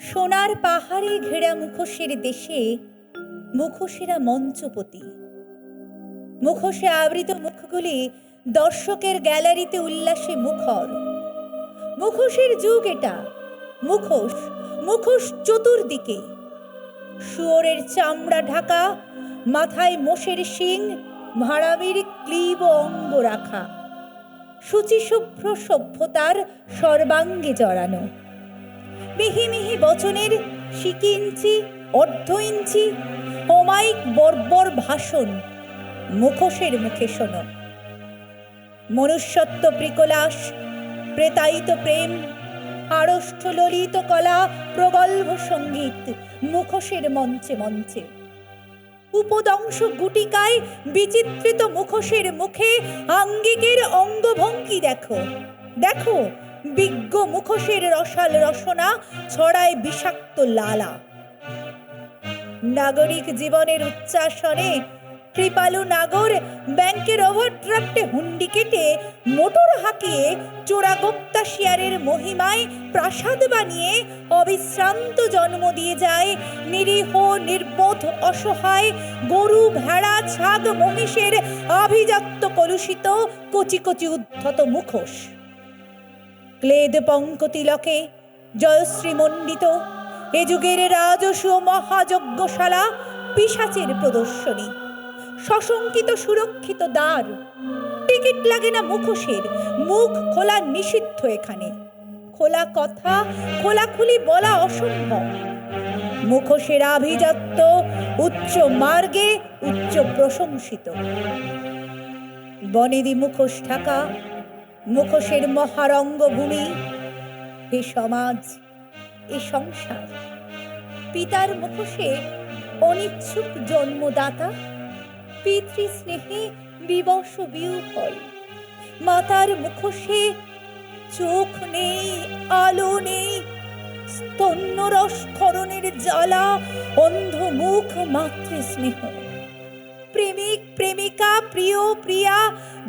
সোনার পাহাড়ে ঘেরা মুখোশের দেশে মুখোশেরা মঞ্চপতি। মুখোশে আবৃত মুখগুলি দর্শকের গ্যালারিতে উল্লাসে মুখর। মুখোশের যুগ এটা। মুখোশ মুখোশ চতুর্দিকে। শুয়োরের চামড়া ঢাকা, মাথায় মোষের শিং, ভাড়ামির ক্লীব অঙ্গ রাখা। শুচিশুভ্র সভ্যতার সর্বাঙ্গে জড়ানো। মিহি বচনের সিকি ইঞ্চি, অর্ধ ইঞ্চি, অমায়িক বর্বর ভাষণ, মুখোশের মুখে শোনো। মনুষ্যত্ব প্রিকলাস, প্রেতায়িত প্রেম আড়ষ্ঠ ললিত কলা, প্রগল্ভ সংগীত, মুখোশের মঞ্চে মঞ্চে। উপদংশ গুটিকায় বিচিত্রিত মুখোশের মুখে আঙ্গিকের অঙ্গভঙ্গি দেখো। দেখো বিজ্ঞ মুখোশের রসাল রসনা, ছড়ায় বিষাক্ত লালা। নাগরিক জীবনের উচ্চাসনে কৃপালু নাগর ব্যাংকের ওভারড্রাফটে হুন্ডি কেটে মোটর হাঁকিয়ে চোরাগোপ্তা শিয়ারের মহিমায় প্রাসাদ বানিয়ে অবিশ্রান্ত জন্ম দিয়ে যায় নিরীহ, নির্বোধ, অসহায়, গরু, ভেড়া, ছাগ, মহিষের আভিজাত্য কলুষিত, কচি কচি উদ্ধত মুখোশ। ক্লেদ পঙ্কতিলকে জয়শ্রী মণ্ডিত এ যুগের রাজস্ব মহাযজ্ঞশালা পিসাচের প্রদর্শনী। সশঙ্কিত সুরক্ষিত দ্বার। টিকিট লাগে না মুখোশের। মুখ খোলা নিষিদ্ধ এখানে। খোলা কথা খোলাখুলি বলা অসম্ভব। মুখোশের আভিজাত্য উচ্চ মার্গে উচ্চ প্রশংসিত। বনেদি মুখোশ ঢাকা। মুখোশের মহারঙ্গভূমি এ সমাজ, এ সংসার। পিতার মুখোশে অনিচ্ছুক জন্মদাতা, পিতৃস্নেহে বিবশ বিউফল মাতার মুখোশে চোখ নেই, আলো নেই, স্তন্যরস খরণের জ্বালা অন্ধ মুখ মাতৃস্নেহ। প্রেমিক, প্রেমিকা, প্রিয়, প্রিয়া,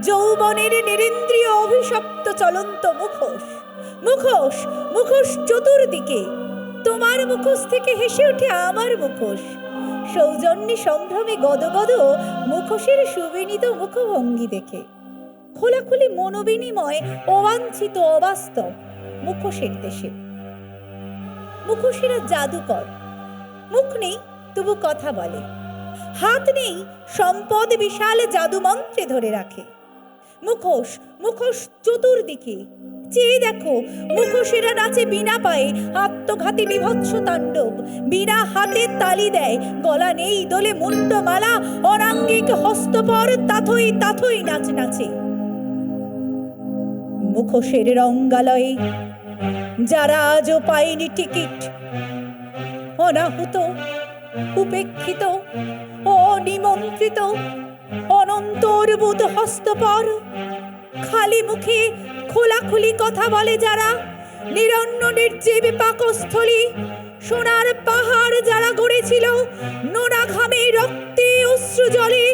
যৌবনের নিরেন্দ্রিয় অভিশপ্ত চলন্ত মুখোশ। মুখোশ মুখোশ চতুর্দিকে। তোমার মুখোশ থেকে হেসে ওঠে আমার মুখোশ। সৌজন্যে সম্ভ্রমে গদগদ মুখোশের সুবিনীত মুখভঙ্গি দেখে। খোলাখুলি মনোবিনিময় অবাঞ্ছিত অবাস্তব মুখোশের দেশে। মুখোশেরা জাদুকর। মুখ নেই, তবু কথা বলে। হাত নেই, সম্পদ বিশাল জাদুমন্ত্রে ধরে রাখে। মুখোশ মুখোশ চতুর্দিকে। চেয়ে দেখো, মুখোশেরা নাচে বিনা পায়ে, আত্মঘাতী বিভৎস তাণ্ডব। বিনা হাতে তালি দেয়, গলা নেই দোলে মুন্ডমালা অনাঙ্গিক হস্তপর তাথই তাথই নাচ নাচে। মুখোশের রঙ্গালয়ে, যারা আজও পায়নি টিকিট, অনাহুত, উপেক্ষিত, অনিমন্ত্রিত অনন্ত অর্বুদ হস্তপর। খালি মুখে খোলাখুলি কথা বলে যারা, নিরন্ন নির্জীব পাকস্থলী, সোনার পাহাড় যারা গড়েছিল, নোনা ঘামে রক্তে অশ্রু জলে,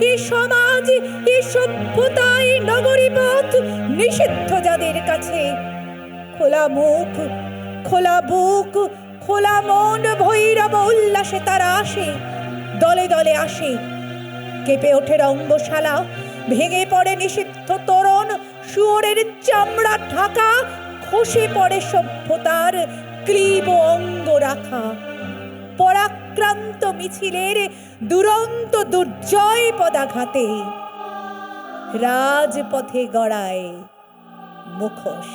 এ সমাজ, এ সভ্যতা এ নগরী পথ নিষিদ্ধ যাদের কাছে। খোলা মুখ, খোলা বুক, খোলা মন, ভৈরব উল্লাসে তারা আসে, দলে দলে আসে। কেঁপে ওঠে রঙ্গশালা। ভেঙে পড়ে নিষিদ্ধ তোরণ। শুয়োরের চামড়া ঢাকা। খসে পড়ে সভ্যতার ক্লীব অঙ্গ রাখা। পরাক্রান্ত মিছিলের দুরন্ত দুর্জয় পদাঘাতে। রাজপথে গড়ায় মুখোশ।